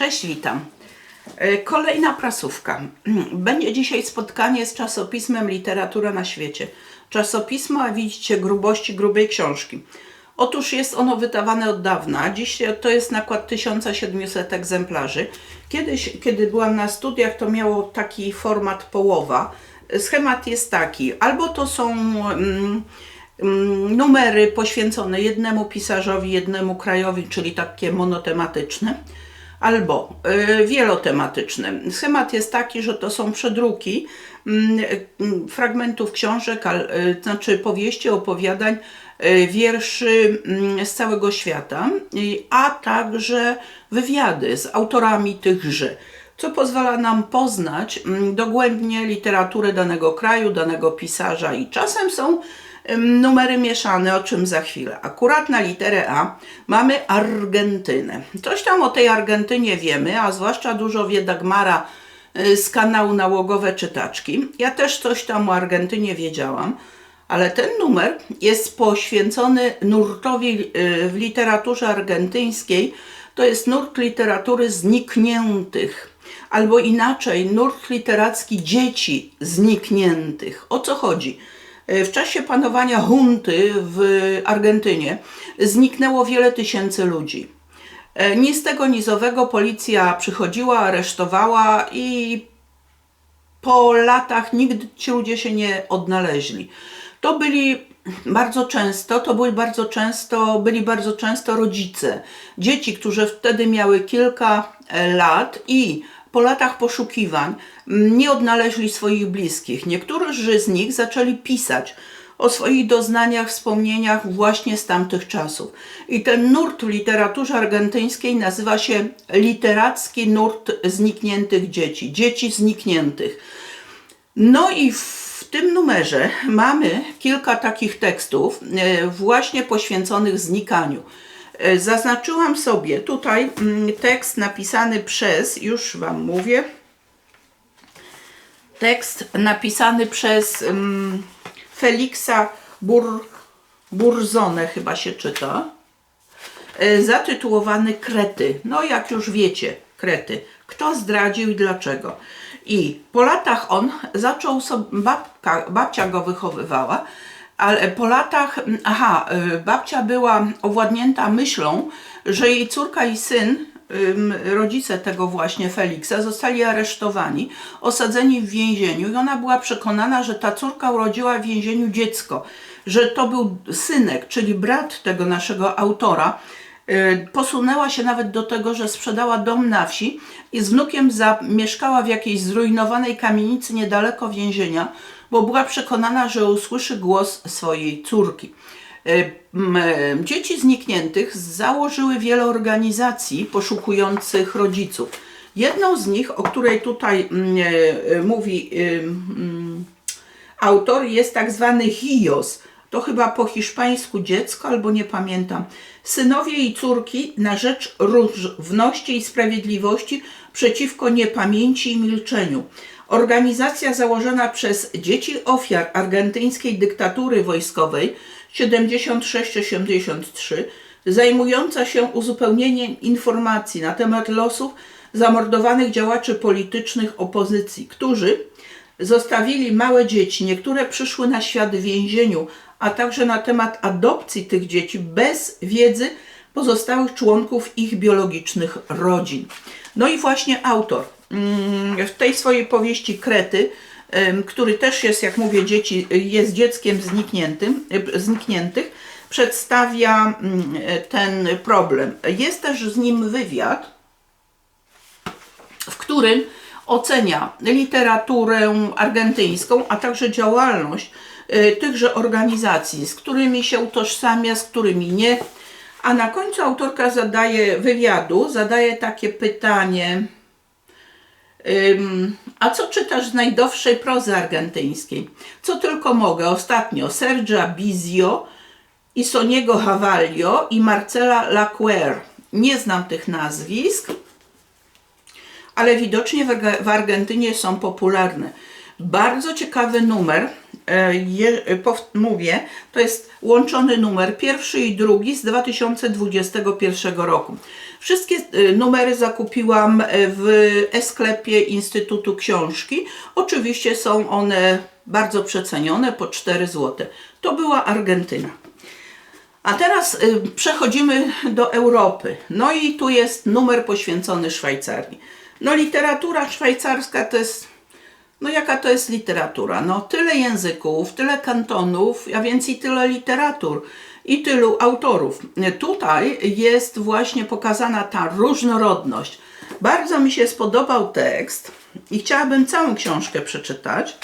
Cześć, witam. E, Kolejna prasówka. Będzie dzisiaj spotkanie z czasopismem Literatura na świecie. Czasopismo, a widzicie grubości grubej książki. Otóż jest ono wydawane od dawna. Dziś to jest nakład 1700 egzemplarzy. Kiedyś, kiedy byłam na studiach, to miało taki format połowa. Schemat jest taki: albo to są mm, mm, numery poświęcone jednemu pisarzowi, jednemu krajowi, czyli takie monotematyczne albo y, wielotematyczne. Schemat jest taki, że to są przedruki mm, y, fragmentów książek, y, znaczy powieści, opowiadań, y, wierszy mm, z całego świata, a także wywiady z autorami tychże. Co pozwala nam poznać mm, dogłębnie literaturę danego kraju, danego pisarza, i czasem są numery mieszane, o czym za chwilę. Akurat na literę A mamy Argentynę. Coś tam o tej Argentynie wiemy, a zwłaszcza dużo wie Dagmara y, z kanału Nałogowe Czytaczki. Ja też coś tam o Argentynie wiedziałam, ale ten numer jest poświęcony nurtowi y, w literaturze argentyńskiej. To jest nurt literatury znikniętych. Albo inaczej, nurt literacki dzieci znikniętych. O co chodzi? W czasie panowania hunty w Argentynie zniknęło wiele tysięcy ludzi. Ni z tego nizowego policja przychodziła, aresztowała i po latach nigdy ci ludzie się nie odnaleźli. To byli bardzo często, to były bardzo często, byli bardzo często rodzice, dzieci, którzy wtedy miały kilka lat i po latach poszukiwań mm, nie odnaleźli swoich bliskich. Niektórzy z nich zaczęli pisać o swoich doznaniach, wspomnieniach właśnie z tamtych czasów. I ten nurt w literaturze argentyńskiej nazywa się literacki nurt znikniętych dzieci, dzieci znikniętych. No i w tym numerze mamy kilka takich tekstów e, właśnie poświęconych znikaniu. E, Zaznaczyłam sobie tutaj mm, tekst napisany przez, już Wam mówię, tekst napisany przez um, Feliksa Bur, Burzone, chyba się czyta, e, zatytułowany Krety. No jak już wiecie, Krety. Kto zdradził i dlaczego? I po latach on zaczął sobie, babka, babcia go wychowywała, ale po latach, aha, y, babcia była owładnięta myślą, że jej córka i syn, rodzice tego właśnie Feliksa, zostali aresztowani, osadzeni w więzieniu i ona była przekonana, że ta córka urodziła w więzieniu dziecko, że to był synek, czyli brat tego naszego autora. Y, Posunęła się nawet do tego, że sprzedała dom na wsi i z wnukiem zamieszkała w jakiejś zrujnowanej kamienicy niedaleko więzienia, bo była przekonana, że usłyszy głos swojej córki. E, e, Dzieci znikniętych założyły wiele organizacji poszukujących rodziców. Jedną z nich, o której tutaj e, mówi autor, jest tak zwany HIOS. To chyba po hiszpańsku dziecko, albo nie pamiętam. Synowie i córki na rzecz równości i sprawiedliwości przeciwko niepamięci i milczeniu. Organizacja założona przez dzieci ofiar argentyńskiej dyktatury wojskowej 76-83, zajmująca się uzupełnieniem informacji na temat losów zamordowanych działaczy politycznych opozycji, którzy zostawili małe dzieci. Niektóre przyszły na świat w więzieniu, a także na temat adopcji tych dzieci bez wiedzy pozostałych członków ich biologicznych rodzin. No i właśnie autor w tej swojej powieści Krety, który też jest, jak mówię, dzieci, jest dzieckiem znikniętym, e, znikniętych, przedstawia mm, ten problem. Jest też z nim wywiad, w którym ocenia literaturę argentyńską, a także działalność y, tychże organizacji, z którymi się utożsamia, z którymi nie. A na końcu autorka zadaje wywiadu, zadaje takie pytanie. A co czytasz z najdowszej prozy argentyńskiej? Co tylko mogę. Ostatnio Sergia Bizio Soniego Havalio i Marcela Laquer. Nie znam tych nazwisk, ale widocznie w Arge- w Argentynie są popularne. Bardzo ciekawy numer, e, je, e, mówię, to jest łączony numer pierwszy i drugi z 2021 roku. Wszystkie y, numery zakupiłam y, w e-sklepie Instytutu Książki. Oczywiście są one bardzo przecenione, po 4 zł. To była Argentyna. A teraz y, przechodzimy do Europy. No i tu jest numer poświęcony Szwajcarii. No literatura szwajcarska to jest, no jaka to jest literatura? No tyle języków, tyle kantonów, a więc i tyle literatur i tylu autorów. Tutaj jest właśnie pokazana ta różnorodność. Bardzo mi się spodobał tekst i chciałabym całą książkę przeczytać.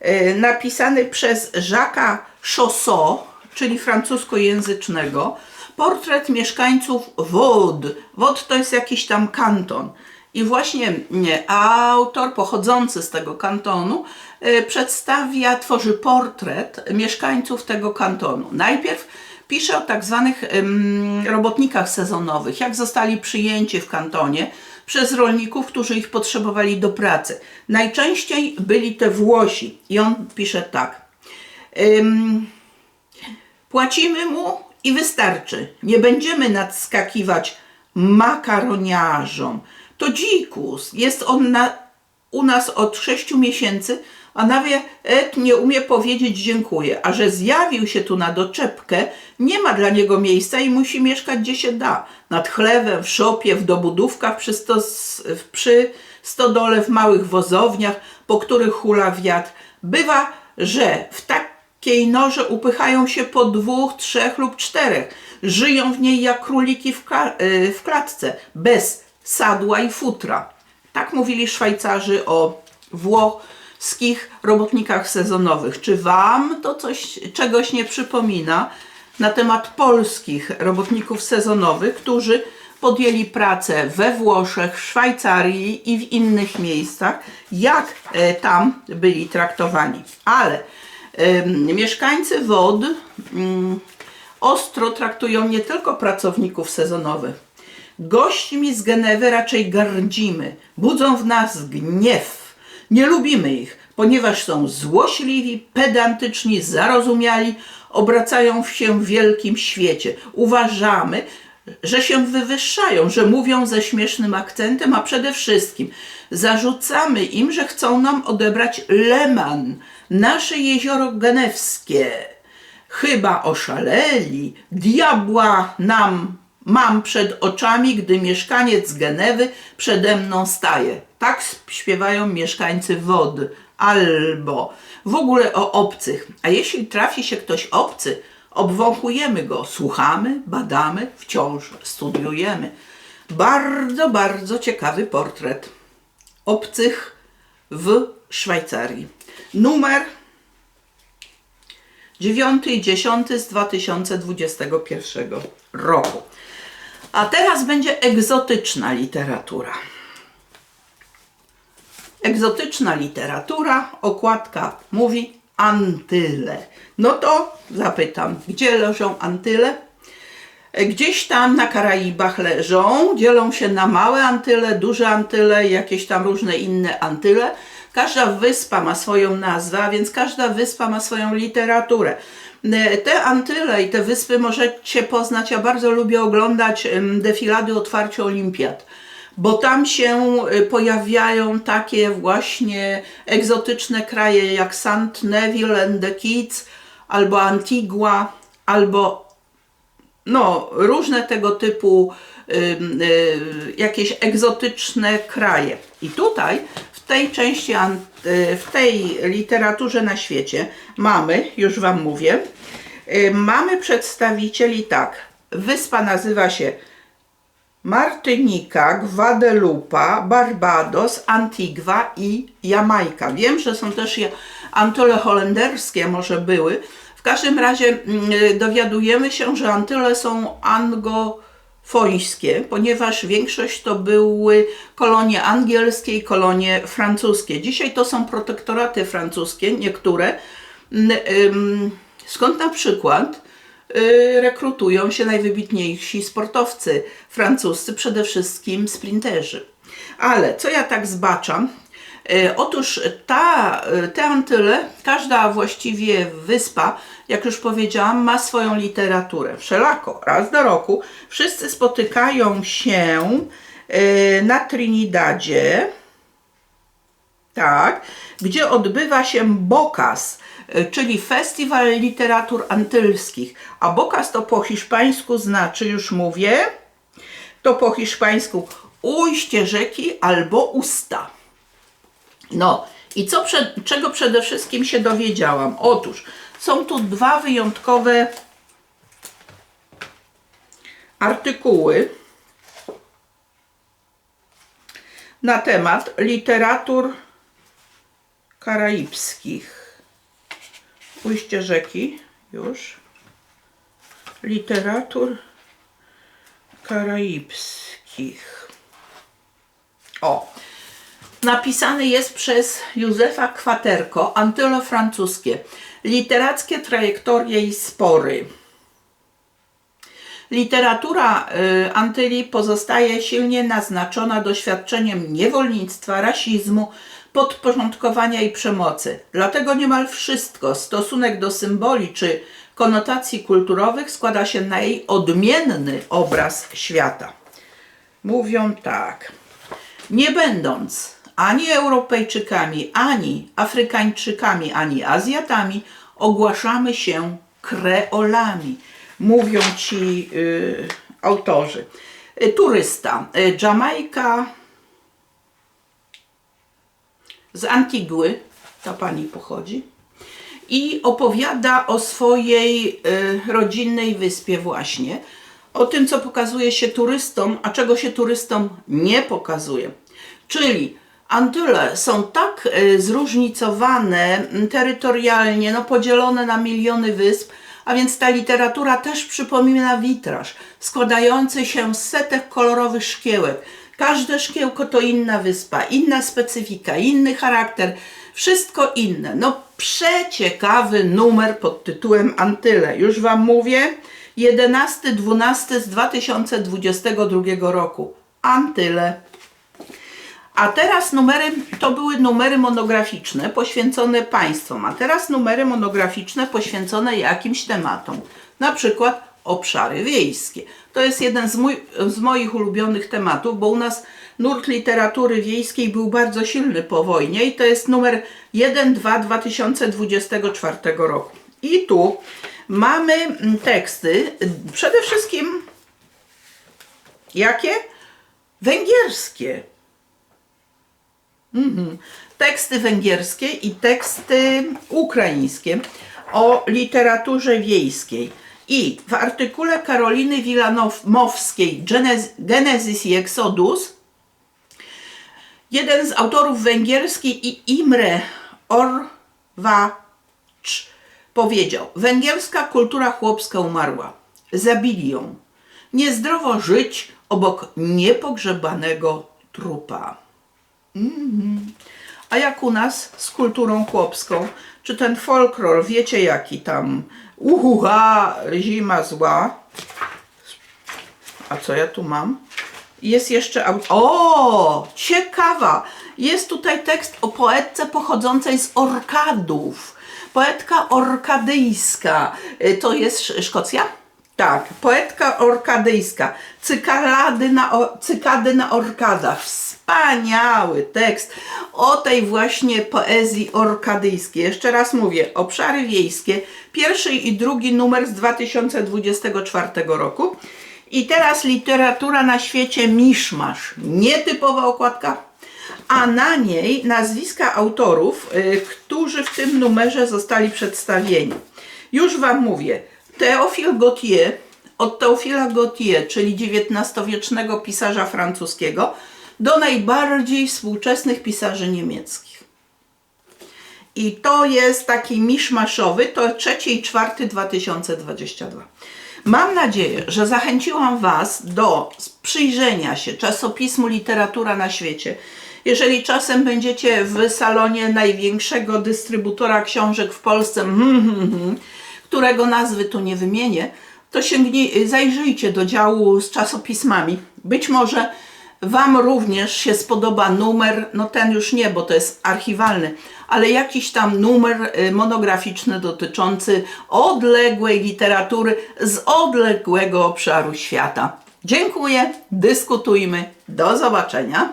E, napisany przez Jacques'a Chaussot, czyli francuskojęzycznego, portret mieszkańców Vaud. Vaud to jest jakiś tam kanton. I właśnie nie, autor pochodzący z tego kantonu przedstawia, tworzy portret mieszkańców tego kantonu. Najpierw pisze o tak zwanych robotnikach sezonowych, jak zostali przyjęci w kantonie przez rolników, którzy ich potrzebowali do pracy. Najczęściej byli to Włosi. I on pisze tak. Płacimy mu i wystarczy. Nie będziemy nadskakiwać makaroniarzom. To dzikus. Jest on na, u nas od sześciu miesięcy, a nawet nie umie powiedzieć dziękuję. A że zjawił się tu na doczepkę, nie ma dla niego miejsca i musi mieszkać gdzie się da. Nad chlewem, w szopie, w dobudówkach, przy, stos, przy stodole, w małych wozowniach, po których hula wiatr. Bywa, że w takiej norze upychają się po dwóch, trzech lub czterech. Żyją w niej jak króliki w, y, w klatce, bez sadła i futra. Tak mówili Szwajcarzy o włoskich robotnikach sezonowych. Czy Wam to coś, czegoś nie przypomina na temat polskich robotników sezonowych, którzy podjęli pracę we Włoszech, w Szwajcarii i w innych miejscach, jak e, tam byli traktowani. Ale mieszkańcy wod mm, ostro traktują nie tylko pracowników sezonowych, Gośćmi z Genewy raczej gardzimy, budzą w nas gniew. Nie lubimy ich, ponieważ są złośliwi, pedantyczni, zarozumiali, obracają się w wielkim świecie. Uważamy, że się wywyższają, że mówią ze śmiesznym akcentem, a przede wszystkim zarzucamy im, że chcą nam odebrać Leman, nasze jezioro genewskie. Chyba oszaleli, diabła nam mam przed oczami, gdy mieszkaniec Genewy przede mną staje. Tak śpiewają mieszkańcy wod. Albo w ogóle o obcych. A jeśli trafi się ktoś obcy, obwąchujemy go, słuchamy, badamy, wciąż studiujemy. Bardzo, bardzo ciekawy portret obcych w Szwajcarii. Numer 9 i 10 z 2021 roku. A teraz będzie egzotyczna literatura. Egzotyczna literatura, okładka mówi Antyle. No to zapytam, gdzie leżą Antyle? Gdzieś tam na Karaibach leżą, dzielą się na małe Antyle, duże Antyle, jakieś tam różne inne Antyle. Każda wyspa ma swoją nazwę, a więc każda wyspa ma swoją literaturę. Te Antyle i te wyspy możecie poznać. Ja bardzo lubię oglądać defilady otwarcia olimpiad, bo tam się y, pojawiają takie właśnie egzotyczne kraje jak St. Neville and the Kitts, albo Antigua, albo no, różne tego typu ym, y, jakieś egzotyczne kraje. I tutaj w tej części, y, w tej literaturze na świecie mamy, już Wam mówię, y, mamy przedstawicieli tak. Wyspa nazywa się Martynika, Gwadelupa, Barbados, Antigua i Jamajka. Wiem, że są też Antyle holenderskie, może były. W każdym razie mm, dowiadujemy się, że Antyle są anglofońskie, ponieważ większość to były kolonie angielskie i kolonie francuskie. Dzisiaj to są protektoraty francuskie, niektóre. Skąd na przykład y, rekrutują się najwybitniejsi sportowcy francuscy, przede wszystkim sprinterzy. Ale co ja tak zbaczam? E, Otóż ta, e, te Antyle, każda właściwie wyspa, jak już powiedziałam, ma swoją literaturę. Wszelako, raz do roku wszyscy spotykają się na Trinidadzie, tak, gdzie odbywa się Bokas, y, czyli Festiwal Literatur Antylskich. A Bokas to po hiszpańsku znaczy, już mówię, to po hiszpańsku ujście rzeki albo usta. No i co czego przede wszystkim się dowiedziałam? Otóż są tu dwa wyjątkowe artykuły na temat literatur karaibskich. Ujście rzeki, już. Literatur karaibskich. O, napisany jest przez Józefa Kwaterko, Antylo francuskie. Literackie trajektorie i spory. Literatura y, Antyli pozostaje silnie naznaczona doświadczeniem niewolnictwa, rasizmu, podporządkowania i przemocy. Dlatego niemal wszystko, stosunek do symboli czy konotacji kulturowych składa się na jej odmienny obraz świata. Mówią tak. Nie będąc ani Europejczykami, ani Afrykańczykami, ani Azjatami, ogłaszamy się kreolami. Mówią ci y, autorzy. Y, turysta. Y, Jamajka z Antigły, ta pani pochodzi, i opowiada o swojej y, rodzinnej wyspie właśnie, o tym, co pokazuje się turystom, a czego się turystom nie pokazuje. Czyli Antyle są tak y, zróżnicowane terytorialnie, no podzielone na miliony wysp, a więc ta literatura też przypomina witraż, składający się z setek kolorowych szkiełek. Każde szkiełko to inna wyspa, inna specyfika, inny charakter, wszystko inne. No przeciekawy numer pod tytułem Antyle. Już Wam mówię, 11-12 z 2022 roku. Antyle. A teraz numery, to były numery monograficzne poświęcone państwom, a teraz numery monograficzne poświęcone jakimś tematom. Na przykład obszary wiejskie. To jest jeden z, mój, z moich ulubionych tematów, bo u nas nurt literatury wiejskiej był bardzo silny po wojnie i to jest numer 1-2 2024 roku. I tu mamy mm, teksty, przede wszystkim jakie? Węgierskie. Mhm. Teksty węgierskie i teksty ukraińskie o literaturze wiejskiej. I w artykule Karoliny Wilanowskiej Genes- Genesis i Exodus jeden z autorów węgierski i Imre Orwacz powiedział: Węgierska kultura chłopska umarła. Zabili ją. Niezdrowo żyć obok niepogrzebanego trupa. A jak u nas z kulturą chłopską? Czy ten folklor, wiecie jaki tam? Uhuha, zima zła. A co ja tu mam? Jest jeszcze. O! Ciekawa! Jest tutaj tekst o poetce pochodzącej z Orkadów. Poetka orkadyjska. Y, To jest Sz- Szkocja? Tak, poetka orkadyjska. Cykalady na, o- cykady na orkadach. Wspaniały tekst o tej właśnie poezji orkadyjskiej. Jeszcze raz mówię, obszary wiejskie, pierwszy i drugi numer z 2024 roku. I teraz literatura na świecie miszmasz. Nietypowa okładka, a na niej nazwiska autorów, y, którzy w tym numerze zostali przedstawieni. Już Wam mówię. Théophile Gautier, od Teofila Gautier, czyli XIX-wiecznego pisarza francuskiego, do najbardziej współczesnych pisarzy niemieckich. I to jest taki miszmaszowy, to trzeci i czwarty 2022. Mam nadzieję, że zachęciłam Was do przyjrzenia się czasopismu Literatura na świecie. Jeżeli czasem będziecie w salonie największego dystrybutora książek w Polsce, hmm, hmm, hmm, którego nazwy tu nie wymienię, to sięgnij, zajrzyjcie do działu z czasopismami. Być może Wam również się spodoba numer, no ten już nie, bo to jest archiwalny, ale jakiś tam numer y, monograficzny dotyczący odległej literatury z odległego obszaru świata. Dziękuję, dyskutujmy, do zobaczenia.